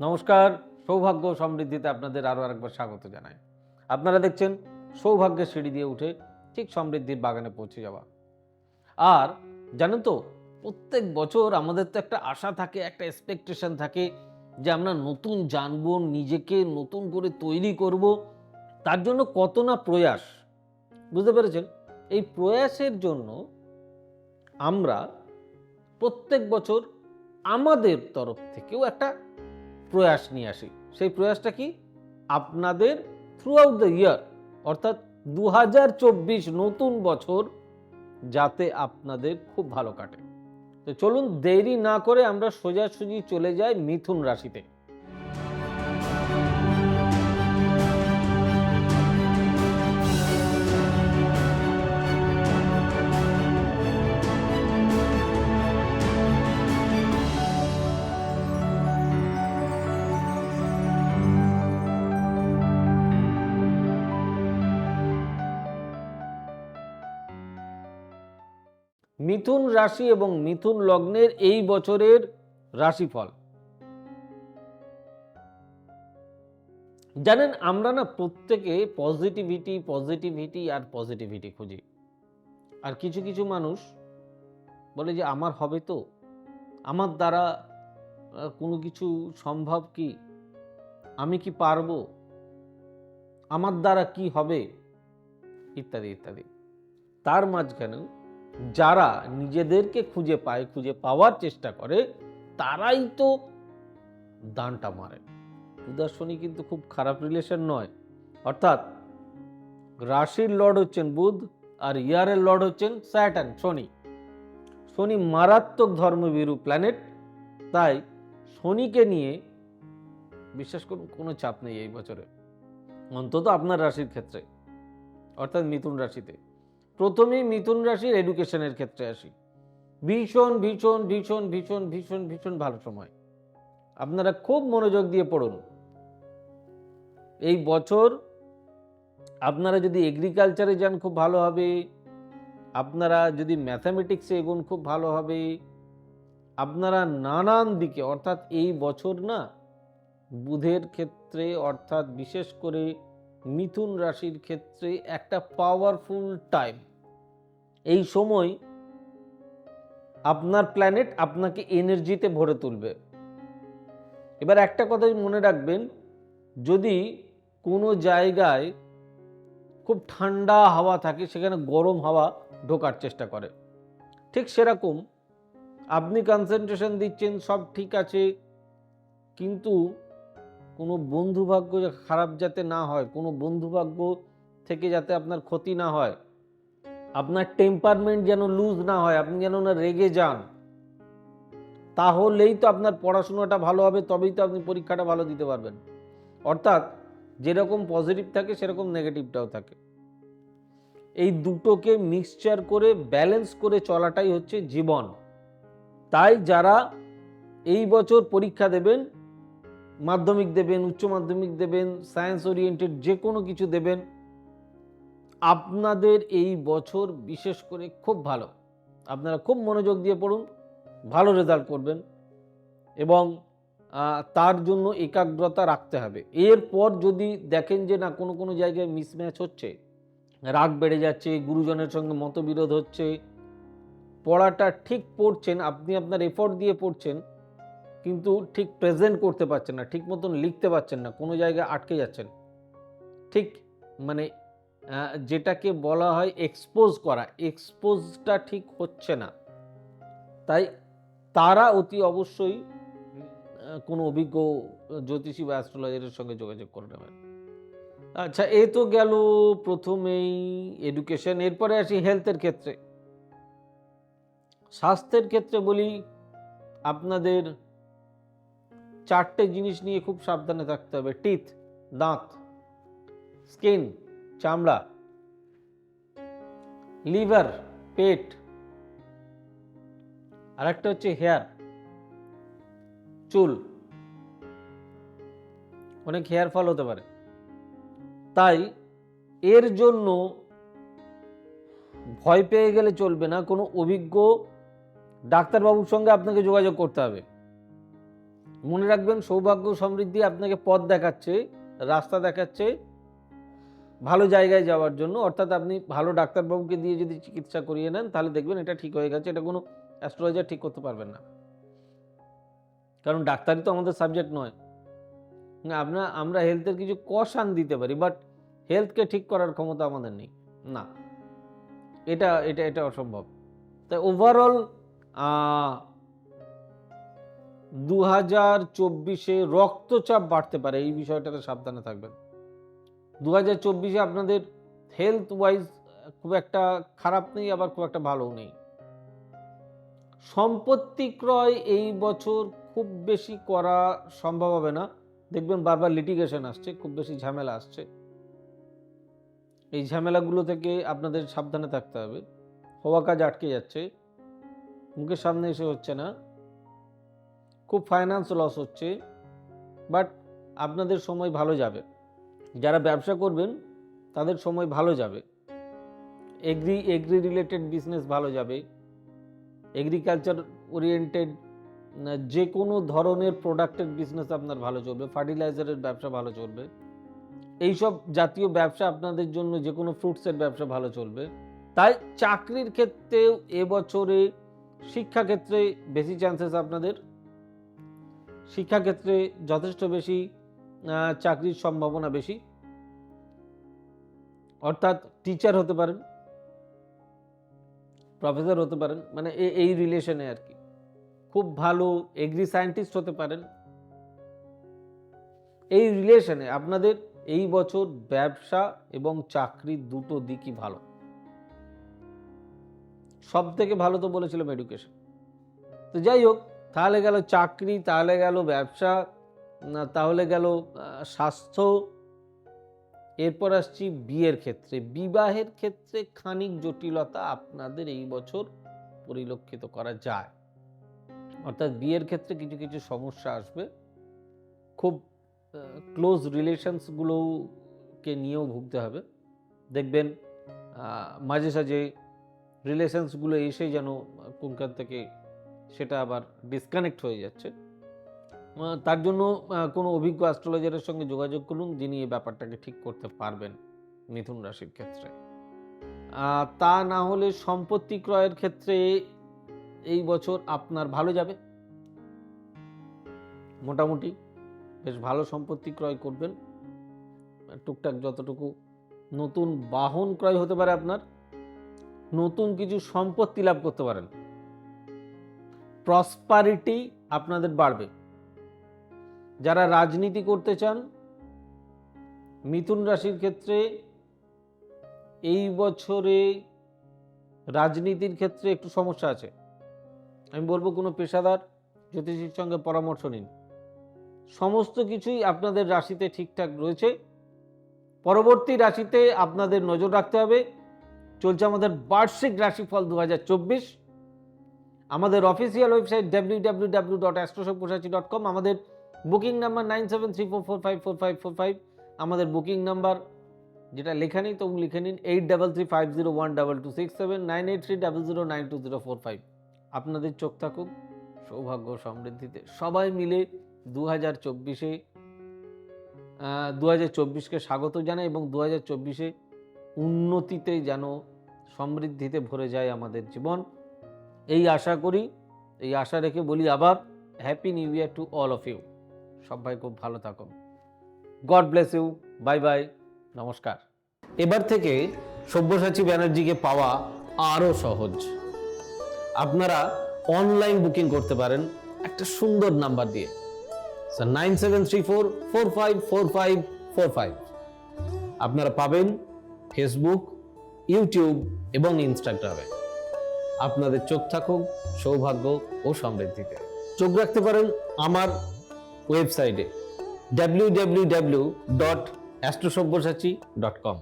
নমস্কার, সৌভাগ্য সমৃদ্ধিতে আপনাদের আরও আরেকবার স্বাগত জানাই। আপনারা দেখছেন সৌভাগ্যের সিঁড়ি দিয়ে উঠে ঠিক সমৃদ্ধির বাগানে পৌঁছে যাওয়া। আর জানেন তো, প্রত্যেক বছর আমাদের তো একটা আশা থাকে, একটা এক্সপেকটেশন থাকে যে আমরা নতুন জানব, নিজেকে নতুন করে তৈরি করব। তার জন্য কত না প্রয়াস, বুঝতে পেরেছেন? এই প্রয়াসের জন্য আমরা প্রত্যেক বছর আমাদের তরফ থেকেও একটা প্রয়াস নিয়ে আসি। সেই প্রয়াসটা কি? আপনাদের থ্রু আউট দ্য ইয়ার অর্থাৎ দু হাজার চব্বিশ নতুন বছর যাতে আপনাদের খুব ভালো কাটে। তো চলুন দেরি না করে আমরা সোজাসুজি চলে যাই মিথুন রাশিতে। মিথুন রাশি এবং মিথুন লগ্নের এই বছরের রাশিফল। জানেন, আমরা না প্রত্যেকে পজিটিভিটি পজিটিভিটি আর পজিটিভিটি খুঁজি। আর কিছু কিছু মানুষ বলে যে, আমার হবে তো? আমার দ্বারা কোনো কিছু সম্ভব কি? আমি কি পারব? আমার দ্বারা কি হবে? ইত্যাদি ইত্যাদি। তার মাঝখানেও যারা নিজেদেরকে খুঁজে পায়, খুঁজে পাওয়ার চেষ্টা করে, তারাই তো দানটা মারে। উদার শনি কিন্তু খুব খারাপ রিলেশন নয়। অর্থাৎ রাশির লর্ড হচ্ছেন বুধ আর ইয়ারের লর্ড হচ্ছেন স্যাটার্ন শনি। শনি মারাত্মক ধর্মবিরু প্ল্যানেট তাই শনিকে নিয়ে বিশ্বাস করুন, কোনো চাপ নেই এই বছরে। অন্তত আপনার রাশির ক্ষেত্রে, অর্থাৎ মিথুন রাশিতে। প্রথমেই মিথুন রাশির এডুকেশনের ক্ষেত্রে আসি। ভীষণ ভীষণ ভীষণ ভীষণ ভীষণ ভীষণ ভালো সময়। আপনারা খুব মনোযোগ দিয়ে পড়ুন। এই বছর আপনারা যদি এগ্রিকালচারে যান, খুব ভালো হবে। আপনারা যদি ম্যাথামেটিক্সে এগুন, খুব ভালো হবে। আপনারা নানান দিকে, অর্থাৎ এই বছর না, বুধের ক্ষেত্রে, অর্থাৎ বিশেষ করে মিথুন রাশির ক্ষেত্রে একটা পাওয়ারফুল টাইম এই সময় আপনার প্ল্যানেট আপনাকে এনার্জিতে ভরে তুলবে। এবার একটা কথাই মনে রাখবেন, যদি কোনো জায়গায় খুব ঠান্ডা হাওয়া থাকে, সেখানে গরম হাওয়া ঢোকার চেষ্টা করে। ঠিক সেরকম আপনি কনসেন্ট্রেশন দিচ্ছেন, সব ঠিক আছে, কিন্তু কোনো বন্ধুভাগ্য খারাপ যাতে না হয়, কোনো বন্ধুভাগ্য থেকে যাতে আপনার ক্ষতি না হয়, আপনার টেম্পারমেন্ট যেন লুজ না হয়, আপনি যেন না রেগে যান, তাহলেই তো আপনার পড়াশোনাটা ভালো হবে, তবেই তো আপনি পরীক্ষাটা ভালো দিতে পারবেন। অর্থাৎ যেরকম পজিটিভ থাকে, সেরকম নেগেটিভটাও থাকে। এই দুটোকে মিক্সচার করে ব্যালেন্স করে চলাটাই হচ্ছে জীবন। তাই যারা এই বছর পরীক্ষা দেবেন মাধ্যমিক দেবেন, উচ্চ মাধ্যমিক দেবেন সায়েন্স ওরিয়েন্টেড যে কোনো কিছু দেবেন, আপনাদের এই বছর বিশেষ করে খুব ভালো। আপনারা খুব মনোযোগ দিয়ে পড়ুন, ভালো রেজাল্ট করবেন এবং তার জন্য একাগ্রতা রাখতে হবে। এরপর যদি দেখেন যে না, কোনো কোনো জায়গায় মিসম্যাচ হচ্ছে, রাগ বেড়ে যাচ্ছে, গুরুজনের সঙ্গে মতবিরোধ হচ্ছে, পড়াটা ঠিক পড়ছেন, আপনি আপনার এফোর্ট দিয়ে পড়ছেন কিন্তু ঠিক প্রেজেন্ট করতে পারছেন না, ঠিক মতন লিখতে পারছেন না, কোনো জায়গায় আটকে যাচ্ছেন। ঠিক মানে যেটাকে বলা হয় এক্সপোজ করা এক্সপোজটা ঠিক হচ্ছে না। তাই তারা অতি অবশ্যই কোনো অভিজ্ঞ জ্যোতিষী বা অ্যাস্ট্রোলজারের সঙ্গে যোগাযোগ করে নেবেন। আচ্ছা এ তো গেল প্রথমেই এডুকেশন এরপরে আসি হেলথের ক্ষেত্রে। স্বাস্থ্যের ক্ষেত্রে বলি, আপনাদের চারটে জিনিস নিয়ে খুব সাবধানে থাকতে হবে। টিথ, দাঁত, স্কিন, চামড়া, লিভার, পেট আর একটা হচ্ছে হেয়ার, চুল। অনেক হেয়ার ফল হতে পারে। তাই এর জন্য ভয় পেয়ে গেলে চলবে না। কোনো অভিজ্ঞ ডাক্তারবাবুর সঙ্গে আপনাকে যোগাযোগ করতে হবে। মনে রাখবেন সৌভাগ্য সমৃদ্ধি আপনাকে পথ দেখাচ্ছে, রাস্তা দেখাচ্ছে, ভালো জায়গায় যাওয়ার জন্য। অর্থাৎ আপনি ভালো ডাক্তারবাবুকে দিয়ে যদি চিকিৎসা করিয়ে নেন, তাহলে দেখবেন এটা ঠিক হয়ে গেছে। এটা কোনো অ্যাস্ট্রোলজার ঠিক করতে পারবেন না। কারণ ডাক্তারই তো আমাদের সাবজেক্ট নয়। না, আমরা আমরা হেলথের কিছু কশান দিতে পারি বাট হেলথকে ঠিক করার ক্ষমতা আমাদের নেই। না। এটা এটা এটা অসম্ভব। তাই ওভারঅল দু হাজার চব্বিশে রক্তচাপ বাড়তে পারে, এই বিষয়টাতে সাবধানে থাকবেন। দু হাজার চব্বিশে আপনাদের হেলথ ওয়াইজ খুব একটা খারাপ নেই, আবার খুব একটা ভালো নেই। সম্পত্তি ক্রয় এই বছর খুব বেশি করা সম্ভব হবে না। দেখবেন বারবার লিটিগেশন আসছে, খুব বেশি ঝামেলা আসছে। এই ঝামেলাগুলো থেকে আপনাদের সাবধানে থাকতে হবে। হওয়া কাজ আটকে যাচ্ছে। মুখের সামনে এসে হচ্ছে না। খুব ফাইন্যান্স লস হচ্ছে বাট আপনাদের সময় ভালো যাবে। যারা ব্যবসা করবেন, তাদের সময় ভালো যাবে। এগ্রি এগ্রি রিলেটেড বিজনেস ভালো যাবে। এগ্রিকালচার ওরিয়েন্টেড যে কোনো ধরনের প্রোডাক্টের বিজনেস আপনার ভালো চলবে। ফার্টিলাইজারের ব্যবসা ভালো চলবে। এইসব জাতীয় ব্যবসা আপনাদের জন্য যে কোনো ফ্রুটসের ব্যবসা ভালো চলবে। তাই চাকরির ক্ষেত্রেও এবছরে শিক্ষাক্ষেত্রে বেশি চান্সেস আপনাদের শিক্ষাক্ষেত্রে যথেষ্ট বেশি চাকরির সম্ভাবনা বেশি। অর্থাৎ টিচার হতে পারেন প্রফেসর হতে পারেন মানে এই রিলেশনে আর কি। খুব ভালো এগ্রি সায়েন্টিস্ট হতে পারেন। এই রিলেশনে আপনাদের এই বছর ব্যবসা এবং চাকরি দুটো দিকই ভালো। সব থেকে ভালো তো বলেছিলাম এডুকেশন তো যাই হোক তাহলে গেল চাকরি, তাহলে গেল ব্যবসা তাহলে গেল স্বাস্থ্য। এরপর আসছি বিয়ের ক্ষেত্রে। বিবাহের ক্ষেত্রে খানিক জটিলতা আপনাদের এই বছর পরিলক্ষিত করা যায়। অর্থাৎ বিয়ের ক্ষেত্রে কিছু কিছু সমস্যা আসবে। খুব ক্লোজ রিলেশনসগুলোকে নিয়েও ভুগতে হবে। দেখবেন মাঝে, সাঝে রিলেশনসগুলো এসে যেন কোনখান থেকে সেটা আবার ডিসকানেক্ট হয়ে যাচ্ছে। তার জন্য কোনো অভিজ্ঞ অ্যাস্ট্রোলজারের সঙ্গে যোগাযোগ করুন, যিনি এই ব্যাপারটাকে ঠিক করতে পারবেন মিথুন রাশির ক্ষেত্রে। তা না হলে সম্পত্তি ক্রয়ের ক্ষেত্রে এই বছর আপনার ভালো যাবে। মোটামুটি বেশ ভালো সম্পত্তি ক্রয় করবেন। টুকটাক যতটুকু নতুন বাহন ক্রয় হতে পারে আপনার, নতুন কিছু সম্পত্তি লাভ করতে পারেন। প্রসপারিটি আপনাদের বাড়বে। যারা রাজনীতি করতে চান, মিথুন রাশির ক্ষেত্রে এই বছরে রাজনীতির ক্ষেত্রে একটু সমস্যা আছে। আমি বলব কোনো পেশাদার, জ্যোতিষীর সঙ্গে পরামর্শ নিন। সমস্ত কিছুই আপনাদের রাশিতে ঠিকঠাক রয়েছে। পরবর্তী রাশিতে আপনাদের নজর রাখতে হবে। চলছে আমাদের বার্ষিক রাশিফল দু আমাদের official website W W W dot dot com আমাদের booking number nine seven three four four five four five four five আমাদের বুকিং নাম্বার যেটা লেখা নেই তবু লিখে নিন eight double three five zero one double two six seven nine eight three double zero nine two zero four five আপনাদের চোখ থাকুক, সৌভাগ্য সমৃদ্ধিতে সবাই মিলে দু হাজার চব্বিশে দু হাজার চব্বিশকে স্বাগত জানাই এবং দু হাজার চব্বিশে উন্নতিতে যেন সমৃদ্ধিতে ভরে যায় আমাদের জীবন। এই আশা করি, এই আশা রেখে বলি আবার happy new year to all of you সবাই খুব ভালো থাকুন। God bless you bye bye নমস্কার। এবার থেকে সব্যসাচী ব্যানার্জিকে পাওয়া আরও সহজ। আপনারা অনলাইন বুকিং করতে পারেন একটা সুন্দর নাম্বার দিয়ে। Sir nine seven three four four five four five four five আপনারা পাবেন ফেসবুক ইউটিউব এবং ইনস্টাগ্রামে আপনাদের চোখ থাকুক, সৌভাগ্য ও সমৃদ্ধিতে। চোখ রাখতে পারেন আমার ওয়েবসাইটে W W W dot Astrosabyasachi dot com